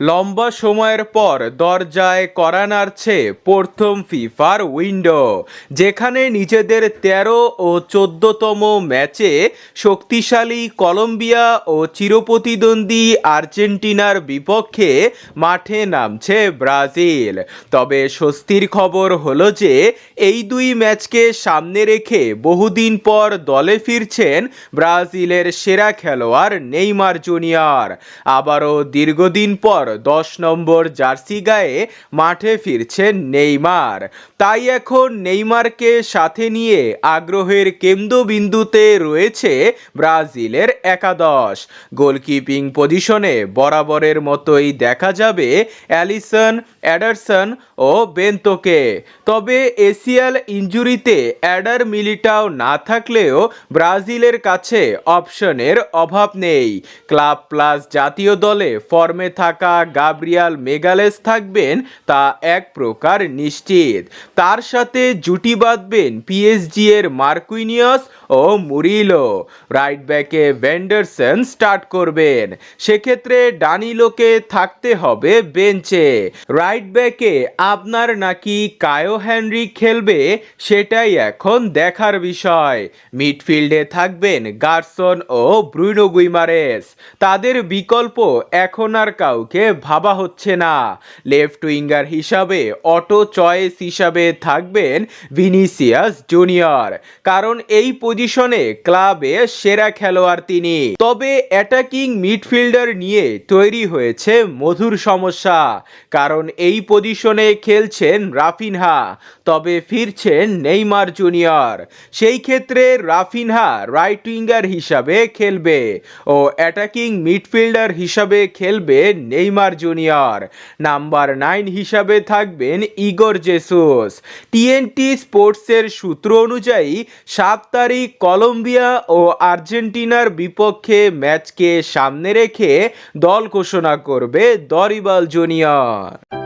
লম্বা সময়ের পর দরজায় করা নাড়ছে প্রথম ফিফার উইন্ডো, যেখানে নিজেদের তেরো ও চোদ্দতম ম্যাচে শক্তিশালী কলম্বিয়া ও চিরপ্রতিদ্বন্দ্বী আর্জেন্টিনার বিপক্ষে মাঠে নামছে ব্রাজিল। তবে স্বস্তির খবর হলো যে, এই দুই ম্যাচকে সামনে রেখে বহুদিন পর দলে ফিরছেন ব্রাজিলের সেরা খেলোয়াড় নেইমার জুনিয়র। আবারও দীর্ঘদিন পর দশ নম্বর জার্সি গায়ে মাঠে ফিরছেন নেইমার। তাই এখন নেইমারকে সাথে নিয়ে আগ্রহের কেন্দ্রবিন্দুতে রয়েছে ব্রাজিলের একাদশ। গোলকিপিং পজিশনে বরাবরের মতোই দেখা যাবে অ্যালিসন, অ্যাডারসন ও বেন্তোকে। তবে এসিয়াল ইঞ্জুরিতে অ্যাডার মিলিটাও না থাকলেও ব্রাজিলের কাছে অপশনের অভাব নেই। ক্লাব প্লাস জাতীয় দলে ফর্মে থাকা গাব্রিয়াল মেগালেস থাকবেন তা এক প্রকার নিশ্চিত। তার সাথে জুটি বাঁধবেন পিএসজি এর মার্কুইনিয়াস ও মুরিলো। রাইট ব্যাকে ভেন্ডারসন স্টার্ট করবেন। সেক্ষেত্রে ডানিলোকে থাকতে হবে বেঞ্চে। রাইট ব্যাকে আপনার নাকি কায়ো হ্যানরি খেলবে সেটাই এখন দেখার বিষয়। মিডফিল্ডে থাকবেন গার্সন ও ব্রুনো গুইমারেস। তাদের বিকল্প এখন আর কাউকে ভাবা হচ্ছে না। লেফট উইঙ্গার হিসাবে অটো চয়েস হিসাবে থাকবেন ভিনিসিয়াস জুনিয়র। কারণ এই পজিশনে ক্লাবে সেরা খেলোয়াড় তিনি। তবে অ্যাটাকিং মিডফিল্ডার নিয়ে তৈরি হয়েছে মধুর সমস্যা। কারণ এই পজিশনে খেলছেন রাফিনহা, তবে ফিরছেন নেইমার জুনিয়র। সেই ক্ষেত্রে রাফিনহা রাইট উইঙ্গার হিসাবে খেলবে ও অ্যাটাকিং মিডফিল্ডার হিসাবে খেলবে নেইমার জুনিয়র। নাম্বার নাইন হিসাবে থাকবেন ইগর জেসুস। টিএনটি স্পোর্টসের সূত্র অনুযায়ী, সাত তারিখ কলম্বিয়া ও আর্জেন্টিনার বিপক্ষে ম্যাচকে সামনে রেখে দল ঘোষণা করবে দরিবাল জুনিয়র।